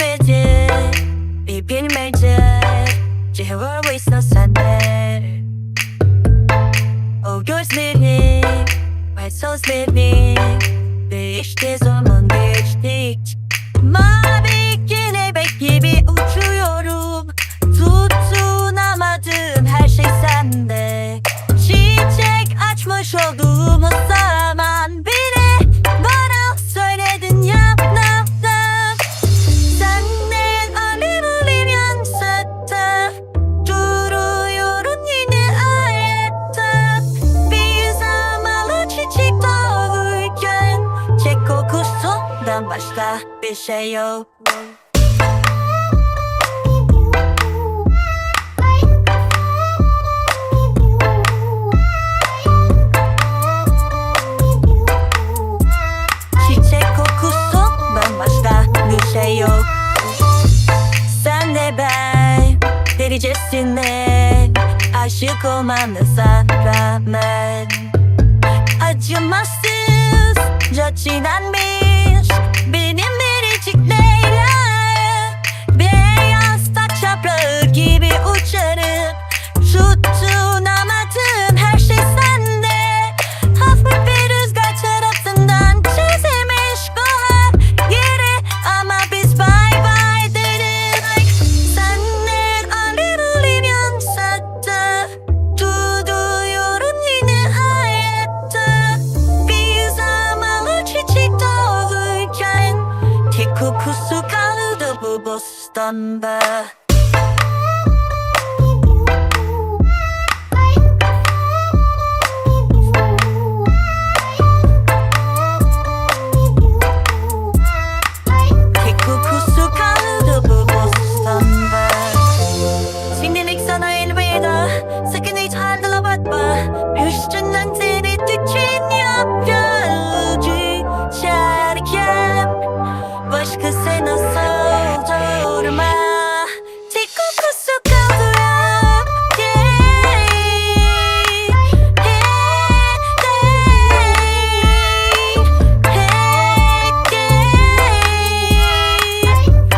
Beni bilmece Cevabıysa sende O gözleri Ve sözleri Değişti zaman geçtik Mavi kelebek gibi uçuyorum Tutunamadım her şey sende Çiçek açmış olduğumuz kokusundan başka bir şey yok. Çiçek kokusundan başka bir şey yok. Sen de ben delicesine aşık olmanıza rağmen Acımasızca çiğnenmiş benim biricik Leyla Beyaz taç yaprağı gibi uçarım. Tutunamadım kokusu kaldı bu bostanda 글쎄 너 서두르마 딛고 구속 가도록 yeah, yeah, yeah.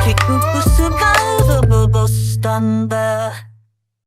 딛고 구속 가도 보고 쓰던데